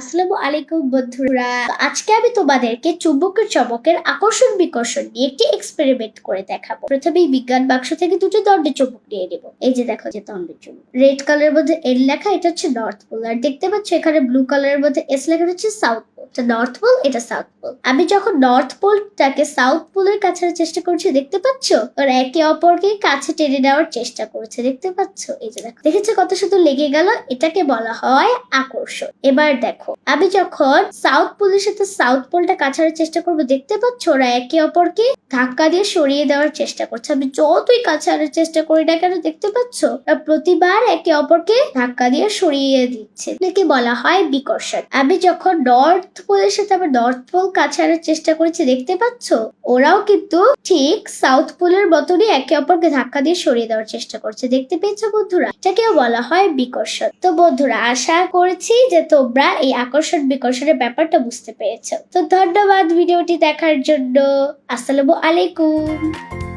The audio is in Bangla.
আসসালামু আলাইকুম বন্ধুরা। আজকে আমি তোমাদেরকে চুম্বকের চমকের আকর্ষণ বিকর্ষণ নিয়ে একটি এক্সপেরিমেন্ট করে দেখাবো। প্রথমেই বিজ্ঞান বাক্স থেকে দুটো দণ্ডের চুম্বক নিয়ে নেব। এই যে দেখো, যে দণ্ডের চুম্বক। রেড কালারের মধ্যে এল লেখা, এটা হচ্ছে নর্থ পোল আর দেখতে পাচ্ছ, এখানে ব্লু কালারের মধ্যে এস লেখা হচ্ছে সাউথ পোল এটা নর্থ পোল এটা সাউথ পোল আমি যখন নর্থ পোলটাকে সাউথ পোলের কাছে চেষ্টা করছি, দেখতে পাচ্ছ? ওরা একে অপরকে কাছে টেনে নেওয়ার চেষ্টা করছে, দেখতে পাচ্ছ? এই যে দেখো। দেখেছ কত শুধু লেগে গেল? এটাকে বলা হয় আকর্ষণ। এবার দেখো, আমি যখন সাউথ পোলের সাথে সাউথ পোলটা কাছানোর চেষ্টা করব, দেখতে পাচ্ছ? ওরা একে অপরকে ধাক্কা দিয়ে সরিয়ে দেওয়ার চেষ্টা করছে। আমি যতই কাছে আনার চেষ্টা করি না কেন, দেখতে পাচ্ছ? প্রতিবার একে অপরকে ধাক্কা দিয়ে সরিয়ে দিচ্ছে। এটাকে বলা হয় বিকর্ষণ। আমি যখন নর্থ পোলের সাথে আবার নর্থ পোল কাছে আনার চেষ্টা করেছে, দেখতে পাচ্ছ? ওরাও কিন্তু ঠিক সাউথ পোলের মতনই একে অপরকে ধাক্কা দিয়ে সরিয়ে দেওয়ার চেষ্টা করছে। দেখতে পেয়েছ বন্ধুরা? এটাকেও বলা হয় বিকর্ষণ। তো বন্ধুরা, আশা করেছি যে তোমরা এই আকর্ষণ বিকর্ষণের ব্যাপারটা বুঝতে পেরেছ। তো ধন্যবাদ ভিডিওটি দেখার জন্য। আসসালামু আলাইকুম।